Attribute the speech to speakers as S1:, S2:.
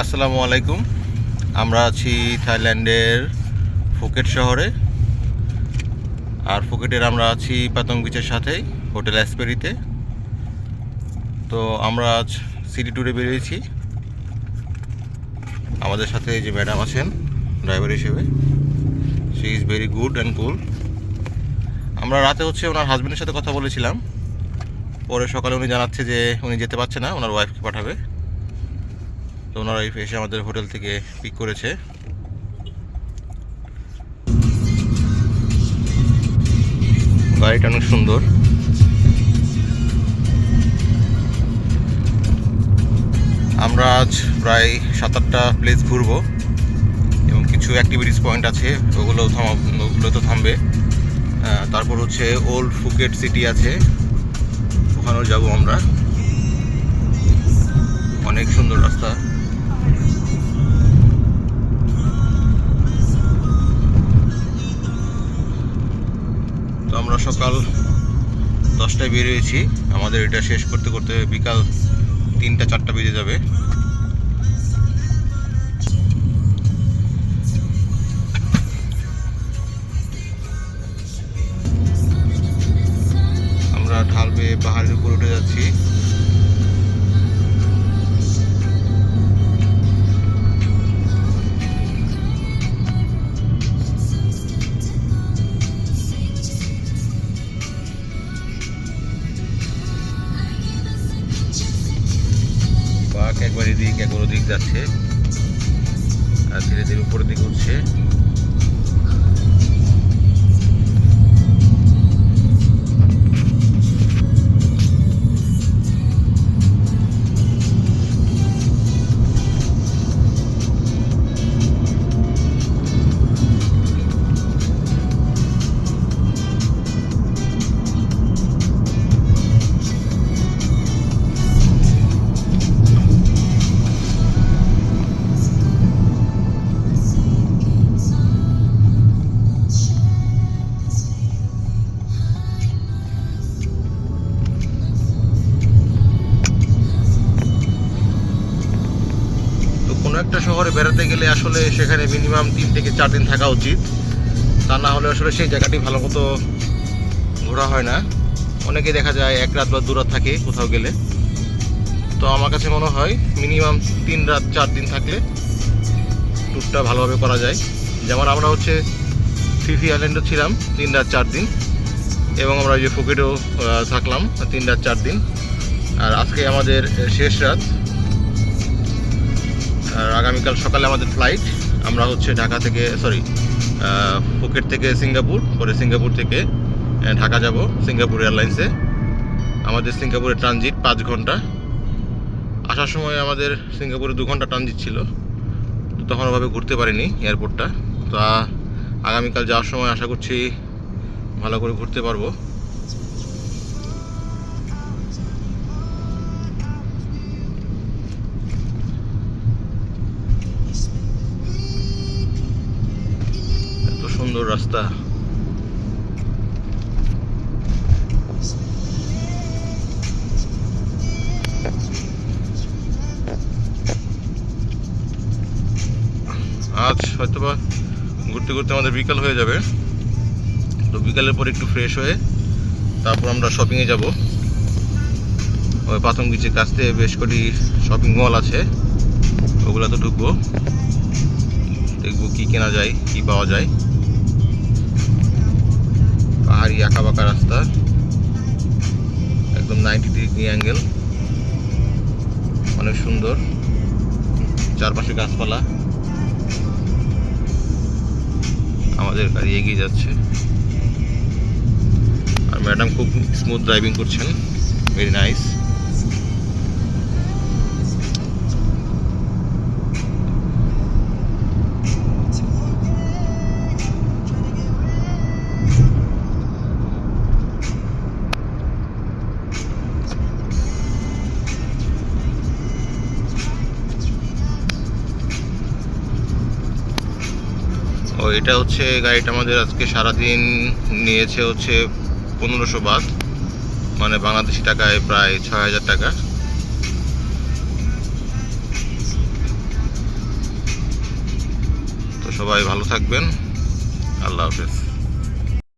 S1: আসসালামু আলাইকুম। আমরা আছি থাইল্যান্ডের ফুকেট শহরে। আর ফুকেটের আমরা আছি পাতং বিচের সাথেই, হোটেল অ্যাসপেরিতে। তো আমরা আজ সিটি ট্যুরে বেরিয়েছি। আমাদের সাথে যে ম্যাডাম আছেন ড্রাইভার হিসেবে। She is very good and cool আমরা রাতে হচ্ছে ওনার হাজব্যান্ডের সাথে কথা বলেছিলাম। পরে সকালে উনি জানাচ্ছে যে উনি যেতে পারছে না, ওনার ওয়াইফকে পাঠাবে। তো ওনারা এসে আমাদের হোটেল থেকে পিক করেছে। গাড়িটা অনেক সুন্দর। আমরা আজ প্রায় সাত আটটা প্লেস ঘুরবো এবং কিছু অ্যাক্টিভিটিস পয়েন্ট আছে, ওগুলো থামা, ওগুলো তো থামবে। তারপর হচ্ছে ওল্ড ফুকেট সিটি আছে, ওখানেও যাব আমরা। অনেক সুন্দর রাস্তা। আমরা সকাল দশটায় বেরিয়েছি আমাদের এটা শেষ করতে করতে বিকাল তিনটা, চারটা বেজে যাবে। আমরা ঢাল বেয়ে পাহাড়ের উপর উঠে যাচ্ছি। একবার এদিক একবার ওদিক যাচ্ছে। আর ধীরে ধীরে উপরের দিকে উঠছে। একটা শহরে বেড়াতে গেলে আসলে সেখানে মিনিমাম তিন থেকে চার দিন থাকা উচিত। তা না হলে আসলে সেই জায়গাটি ভালো মতো ঘোরা হয় না। অনেকে দেখা যায় এক রাত বা দু রাত থাকে কোথাও গেলে। তো আমার কাছে মনে হয় মিনিমাম তিন রাত, চার দিন থাকলে ট্যুরটা ভালোভাবে করা যায়। যেমন আমরা হচ্ছে ফিফি আইল্যান্ডও ছিলাম তিন রাত, চার দিন। এবং আমরা ওই যে ফুকেটেও থাকলাম তিন রাত, চার দিন। আর আজকে আমাদের শেষ রাত। আর আগামীকাল সকালে আমাদের ফ্লাইট আমরা হচ্ছে ঢাকা থেকে সরি ফুকেট থেকে সিঙ্গাপুর পরে সিঙ্গাপুর থেকে ঢাকা যাব সিঙ্গাপুর এয়ারলাইন্সে আমাদের সিঙ্গাপুরে ট্রানজিট পাঁচ ঘণ্টা। আসার সময় আমাদের সিঙ্গাপুরে দু ঘণ্টা ট্রানজিট ছিল। তো তখন ওভাবে ঘুরতে পারিনি এয়ারপোর্টটা তো আগামীকাল যাওয়ার সময় আশা করছি ভালো করে ঘুরতে পারব। সুন্দর রাস্তা। আজ হয়তোবা ঘুরতে ঘুরতে আমাদের বিকাল হয়ে যাবে। তো বিকালের পর একটু ফ্রেশ হয়ে তারপর আমরা শপিংয়ে যাব। ওই পাথম বিচের কাছ থেকে বেশ কটি শপিং মল আছে ওগুলো তো ঢুকবো। দেখব কি কেনা যায়, কি পাওয়া যায়। পাহাড়ি আঁকা বাঁকা রাস্তা। একদম নাইনটি ডিগ্রি অ্যাঙ্গেল অনেক সুন্দর। চারপাশে গাছপালা। আমাদের গাড়ি এগিয়ে যাচ্ছে। আর ম্যাডাম খুব স্মুথ ড্রাইভিং করছেন। ভেরি নাইস ও এটা হচ্ছে গাড়িটা আমাদের আজকে সারাদিন নিয়েছে হচ্ছে পনেরোশো বাদ মানে বাংলাদেশি টাকায় প্রায় ছয় হাজার টাকা। তো সবাই ভালো থাকবেন। আল্লাহ হাফেজ।